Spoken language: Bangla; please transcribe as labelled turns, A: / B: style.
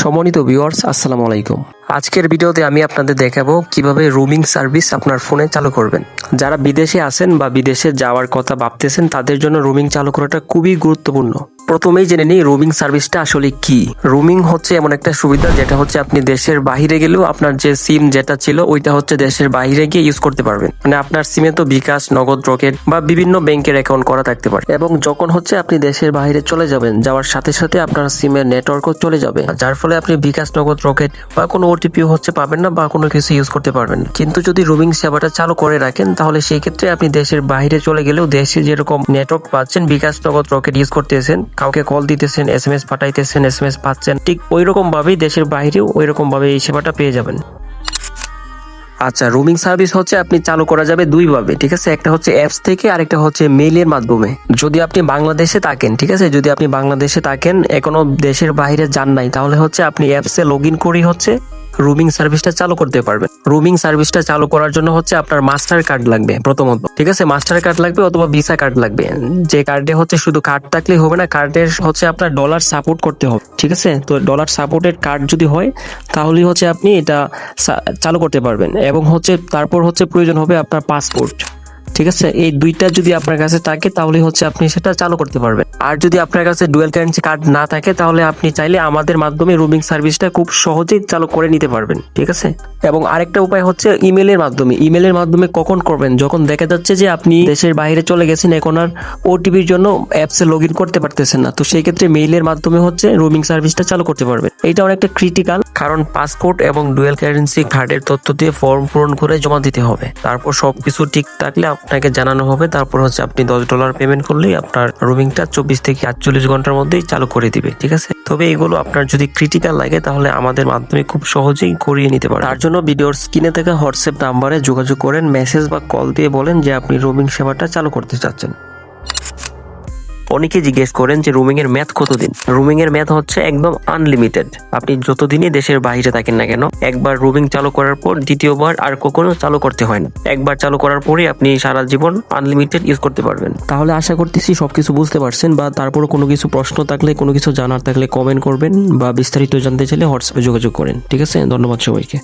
A: সম্মানিত ভিউয়ার্স আসসালামু আলাইকুম। আজকের ভিডিওতে আমি আপনাদের দেখাবো কীভাবে রুমিং সার্ভিস আপনার ফোনে চালু করবেন। যারা বিদেশে আছেন বা বিদেশে যাওয়ার কথা ভাবতেছেন, তাদের জন্য রুমিং চালু করাটা খুবই গুরুত্বপূর্ণ। প্রথমেই জেনে নিই রুমিং সার্ভিসটা আসলে কি। রুমিং হচ্ছে এমন একটা সুবিধা যেটা হচ্ছে আপনি দেশের বাইরে গেলেও আপনার যে সিম যেটা ছিল, ওইটা হচ্ছে দেশের বাইরে গিয়ে ইউজ করতে পারবেন। মানে আপনার সিমে তো বিকাশ, নগদ, রকেট বা বিভিন্ন ব্যাংকের অ্যাকাউন্ট করা থাকতে পারে। এবং যখন হচ্ছে আপনি দেশের বাইরে চলে যাবেন, যাওয়ার সাথে সাথে আপনার সিমের নেটওয়ার্কও চলে যাবে। যার ফলে আপনি বিকাশ, নগদ, রকেট বা কোনো ওটিপিও হচ্ছে পাবেন না বা কোনো কিছু ইউজ করতে পারবেন কিন্তু যদি রুমিং সেবাটা চালু করে রাখেন, তাহলে সেই ক্ষেত্রে আপনি দেশের বাইরে চলে গেলেও দেশে যেরকম নেটওয়ার্ক পাচ্ছেন, বিকাশ নগদ রকেট ইউজ করতেছেন, কাউকে কল দিতেছেন এস এম এস পাঠাইতেছেন এস এম এস পাচ্ছেন, ঠিক ওই ভাবেই দেশের বাইরেও ওই ভাবে এই সেবাটা পেয়ে যাবেন। আচ্ছা রুমিং সার্ভিস হচ্ছে আপনি চালু করা যাবে দুই ভাবে ঠিক আছে? একটা হচ্ছে অ্যাপস থেকে, আরেকটা হচ্ছে মেইলের মাধ্যমে। যদি আপনি বাংলাদেশে থাকেন, ঠিক আছে? যদি আপনি বাংলাদেশে থাকেন, এখনও দেশের বাইরে যান নাই, তাহলে হচ্ছে আপনি অ্যাপসে লগ ইন করেই হচ্ছে রুমিং সার্ভিসটা চালু করতে পারবেন রুমিং সার্ভিসটা চালু করার জন্য হচ্ছে আপনার মাস্টার কার্ড লাগবে প্রথমত। ঠিক আছে? মাস্টার কার্ড লাগবে অথবা ভিসা কার্ড লাগবে। যে কার্ডে হচ্ছে শুধু কার্ড থাকলে হবে না, কার্ডের হচ্ছে আপনার ডলার সাপোর্ট করতে হবে। ঠিক আছে? তো ডলার সাপোর্টের কার্ড যদি হয়, তাহলেই হচ্ছে আপনি এটা চালু করতে পারবেন এবং হচ্ছে তারপর হচ্ছে প্রয়োজন হবে আপনার পাসপোর্ট। ঠিক আছে? এই দুইটা যদি আপনার কাছে থাকে, তাহলে হচ্ছে আপনি সেটা চালু করতে পারবেন। আর যদি আপনার কাছে ডুয়েল কারেন্সি কার্ড না থাকে, তাহলে আপনি চাইলে আমাদের মাধ্যমে রুমিং সার্ভিসটা খুব সহজেই চালু করে নিতে পারবেন। ঠিক আছে? এবং আরেকটা উপায় হচ্ছে ইমেলের মাধ্যমে। ইমেলের মাধ্যমে কখন করবেন? যখন দেখা যাচ্ছে যে আপনি দেশের বাইরে চলে গেছেন, এখন আর ওটিপির জন্য অ্যাপসে লগ ইন করতে পারতেছেন না। তো সেই ক্ষেত্রে মেইলের মাধ্যমে হচ্ছে রুমিং সার্ভিসটা চালু করতে পারবেন। এটা অনেকটা ক্রিটিক্যাল কারণ পাসপোর্ট এবং ডুয়েল কারেন্সি কার্ডের তথ্য দিয়ে ফর্ম পূরণ করে জমা দিতে হবে। তারপর সবকিছু ঠিক থাকলে আপনাকে জানানো হবে। তারপর হচ্ছে আপনি দশ ডলার পেমেন্ট করলেই আপনার রুমিংটা চব্বিশ থেকে আটচল্লিশ ঘণ্টার মধ্যেই চালু করে দিবে, ঠিক আছে? তবে এগুলো আপনার যদি ক্রিটিক্যাল লাগে, তাহলে আমাদের মাধ্যমে খুব সহজেই করিয়ে নিতে পারেন তার জন্য ভিডিওর স্ক্রিনে থেকে হোয়াটসঅ্যাপ নাম্বারে যোগাযোগ করেন মেসেজ বা কল দিয়ে বলেন যে আপনি রুমিং সেবাটা চালু করতে চাচ্ছেন। অনেকে জিজ্ঞেস করেন যে রুমিং এর ম্যাথ কতদিন? রুমিং এর ম্যাথ হচ্ছে একদম আনলিমিটেড আপনি যতদিনই দেশের বাইরে থাকেন না কেন, একবার রুমিং চালু করার পর দ্বিতীয়বার আর কখনো চালু করতে হয় না। একবার চালু করার পরে আপনি সারা জীবন আনলিমিটেড ইউজ করতে পারবেন। তাহলে আশা করতেছি সবকিছু বুঝতে পারছেন বা তারপরও কোনো কিছু প্রশ্ন থাকলে, কোনো কিছু জানার থাকলে কমেন্ট করবেন বা বিস্তারিত জানতে চাইলে হোয়াটসঅ্যাপে যোগাযোগ করেন। ঠিক আছে? ধন্যবাদ সবাইকে।